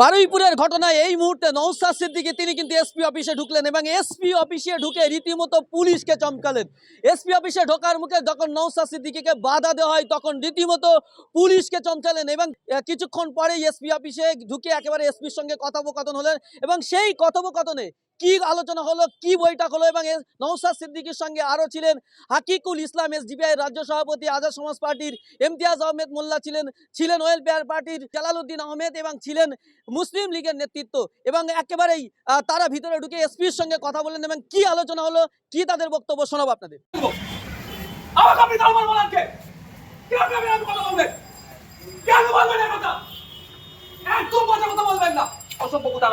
বারুইপুরের ঘটনায় এই মুহূর্তে নৌসাদ সিদ্দিকী, তিনি কিন্তু এসপি অফিসে ঢুকলেন এবং এসপি অফিসে ঢুকে রীতিমতো পুলিশকে চমকালেন। এসপি অফিসে ঢোকার মুখে যখন নৌসাদ সিদ্দিকে বাধা দেওয়া হয়, তখন রীতিমতো পুলিশকে চমকালেন এবং কিছুক্ষণ পরেই এসপি অফিসে ঢুকে একেবারে এসপির সঙ্গে কথোপকথন হলেন এবং সেই কথোপকথনে কি আলোচনা হলো, কি বৈঠক হলো এবং নওশাদ সিদ্দিকীর সঙ্গে আরও ছিলেন। হাকিকুল ইসলাম, এসডিপিআই রাজ্য সভাপতি, আজাদ সমাজ পার্টির ইমতিয়াজ আহমেদ মোল্লা ছিলেন ছিলেন ওয়েলফেয়ার পার্টির জালালউদ্দিন আহমেদ এবং ছিলেন মুসলিম লীগের নেতৃত্ব। এবং একেবারেই তারা ভিতরে ঢুকে এসপির সঙ্গে কথা বলেন এবং কি আলোচনা হলো, কি তাদের বক্তব্য শোনাবো আপনাদের? কেন বলবেন কথা? একদম কথা বলবেন না। অসভ্য কথা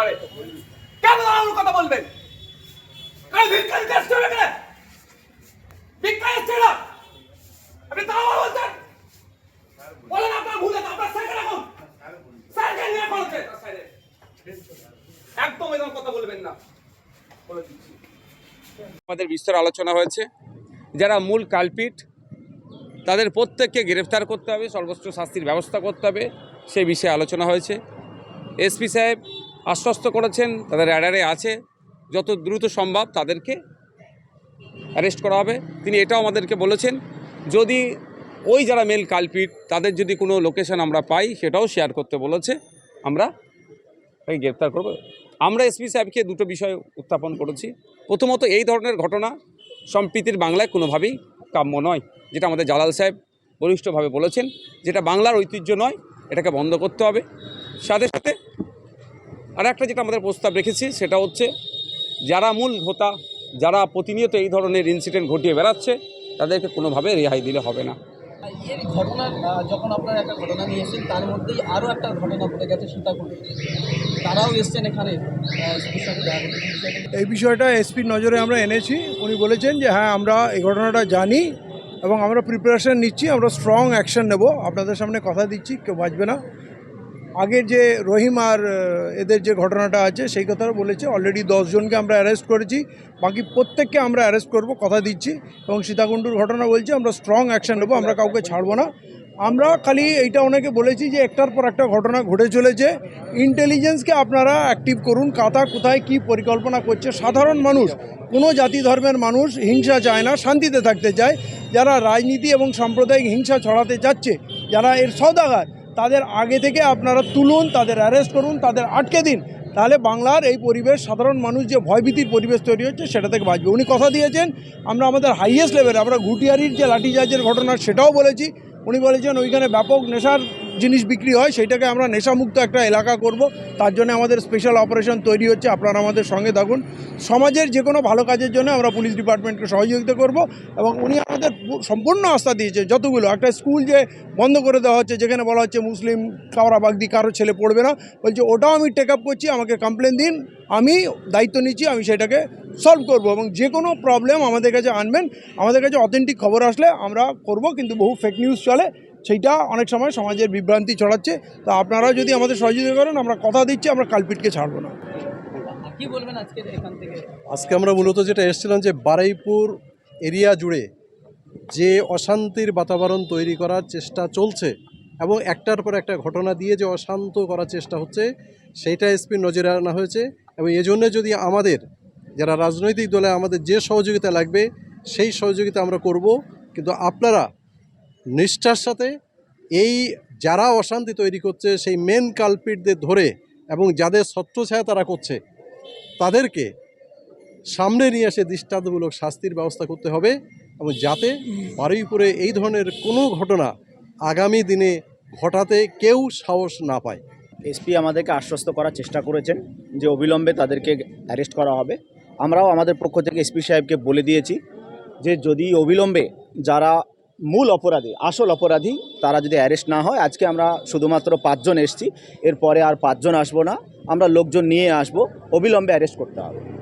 আমাদের বিস্তর আলোচনা হয়েছে। যারা মূল কালপিট, তাদের প্রত্যেককে গ্রেফতার করতে হবে, সর্বোচ্চ শাস্তির ব্যবস্থা করতে হবে সেই বিষয়ে আলোচনা হয়েছে। এসপি সাহেব আশ্বস্ত করেছেন, তাদের অ্যাডারে আছে। যত দ্রুত সম্ভব তাদেরকে অ্যারেস্ট করা হবে। তিনি এটাও আমাদেরকে বলেছেন, যদি ওই যারা মেল কালপিট তাদের যদি কোনো লোকেশন আমরা পাই, সেটাও শেয়ার করতে বলেছে, আমরা তাকে গ্রেপ্তার করব। আমরা এসপি সাহেবকে দুটো বিষয় উত্থাপন করেছি। প্রথমত এই ধরনের ঘটনা সম্প্রীতির বাংলায় কোনোভাবেই কাম্য নয়, যেটা আমাদের জালাল সাহেব বলিষ্ঠভাবে বলেছেন, যেটা বাংলার ঐতিহ্য নয়, এটাকে বন্ধ করতে হবে। সাথে সাথে আর একটা যেটা আমাদের প্রস্তাব রেখেছি সেটা হচ্ছে যারা মূল হোতা যারা প্রতিনিয়ত এই ধরনের ইনসিডেন্ট ঘটিয়ে বেড়াচ্ছে তাদেরকে কোনোভাবে রেহাই দিলে হবে না। এর ঘটনার যখন আপনারা একটা ঘটনা নিয়ে এসেছেন তার মধ্যেই আরও একটা ঘটনা ঘটে গেছে সীতাকুণ্ড। তারাও এসছেন এখানে এই বিষয়টা এসপির নজরে আমরা এনেছি। উনি বলেছেন যে হ্যাঁ আমরা এই ঘটনাটা জানি এবং আমরা প্রিপারেশন নিচ্ছি আমরা স্ট্রং অ্যাকশন নেব। আপনাদের সামনে কথা দিচ্ছি কেউ বাঁচবে না। আগের যে রহিম আর এদের যে ঘটনাটা আছে, সেই কথা বলেছে। অলরেডি দশজনকে আমরা অ্যারেস্ট করেছি। বাকি প্রত্যেককে আমরা অ্যারেস্ট করব, কথা দিচ্ছি। এবং সীতাকুণ্ডুর ঘটনা বলছি, আমরা স্ট্রং অ্যাকশন নেব, আমরা কাউকে ছাড়বো না। আমরা খালি এইটা ওনাকে বলেছি যে, একটার পর একটা ঘটনা ঘটে চলেছে। ইন্টেলিজেন্সকে আপনারা অ্যাক্টিভ করুন। কাতা কোথায় কি পরিকল্পনা করছে? সাধারণ মানুষ, কোনো জাতি ধর্মের মানুষ হিংসা চায় না, শান্তিতে থাকতে চায়। যারা রাজনীতি এবং সাম্প্রদায়িক হিংসা ছড়াতে চাচ্ছে যারা এর সৌদাগার তাদের আগে থেকে আপনারা তুলুন, তাদের অ্যারেস্ট করুন, তাদের আটকে দিন। তাহলে বাংলার এই পরিবেশ, সাধারণ মানুষ যে ভয়ভীতির পরিবেশ তৈরি হচ্ছে, সেটা থেকে বাঁচবে। উনি কথা দিয়েছেন, আমরা আমাদের হাইয়েস্ট লেভেলে আমরা ঘুটিয়ারির যে লাঠিচার্জের ঘটনা, সেটাও বলেছি। উনি বলেছেন, ওইখানে ব্যাপক নেশার জিনিস বিক্রি হয়, সেইটাকে আমরা নেশামুক্ত একটা এলাকা করব। তার জন্য আমাদের স্পেশাল অপারেশন তৈরি হচ্ছে, আপনারা আমাদের সঙ্গে থাকুন। সমাজের যে কোনো ভালো কাজের জন্য আমরা পুলিশ ডিপার্টমেন্টকে সহযোগিতা করব এবং উনি আমাদের সম্পূর্ণ আস্থা দিয়েছে যতগুলো। একটা স্কুল যে বন্ধ করে দেওয়া হচ্ছে, যেখানে বলা হচ্ছে মুসলিম কাওড়া বাগদি, কারও ছেলে পড়বে না। বলছে, ওটাও আমি টেক আপ করছি, আমাকে কমপ্লেন দিন। আমি দায়িত্ব নিচ্ছি, আমি সেটাকে সলভ করব এবং যে কোনো প্রবলেম আমাদের কাছে আনবেন। আমাদের কাছে অথেন্টিক খবর আসলে আমরা করব কিন্তু বহু ফেক নিউজ চলে। সেইটা অনেক সময় সমাজের বিভ্রান্তি ছড়াচ্ছে। তো আপনারা যদি আমাদের সহযোগিতা করেন আমরা কথা দিচ্ছি আমরা কালপিটকে ছাড়বো না। কি বলবেন আজকে এখান থেকে? আজকে আমরা মূলত যেটা এসেছিলাম যে বারাইপুর এরিয়া জুড়ে যে অশান্তির বাতাবরণ তৈরি করার চেষ্টা চলছে এবং একটার পর একটা ঘটনা দিয়ে যে অশান্ত করার চেষ্টা হচ্ছে সেইটা এসপির নজরে আনা হয়েছে। এবং এজন্য যদি আমাদের যারা রাজনৈতিক দলে আমাদের যে সহযোগিতা লাগবে, সেই সহযোগিতা আমরা করব। কিন্তু আপনারা নিষ্ঠার সাথে এই যারা অশান্তি তৈরি করছে, সেই মেন কালপিটদের ধরে এবং যাদের ছত্রছায়া তারা করছে, তাদেরকে সামনে নিয়ে এসে দৃষ্টান্তমূলক শাস্তির ব্যবস্থা করতে হবে এবং যাতে বারুইপুরে এই ধরনের কোনো ঘটনা আগামী দিনে ঘটাতে কেউ সাহস না পায়। এসপি আমাদেরকে আশ্বস্ত করার চেষ্টা করেছেন যে অবিলম্বে তাদেরকে অ্যারেস্ট করা হবে। আমরাও আমাদের পক্ষ থেকে এসপি সাহেবকে বলে দিয়েছি যে যদি অবিলম্বে যারা মূল অপরাধী, আসল অপরাধী, তারা যদি অ্যারেস্ট না হয়, আজকে আমরা শুধুমাত্র পাঁচজন এসছি, এরপরে আর পাঁচজন আসব না, আমরা লোকজন নিয়ে আসব, অবিলম্বে অ্যারেস্ট করতে হবে।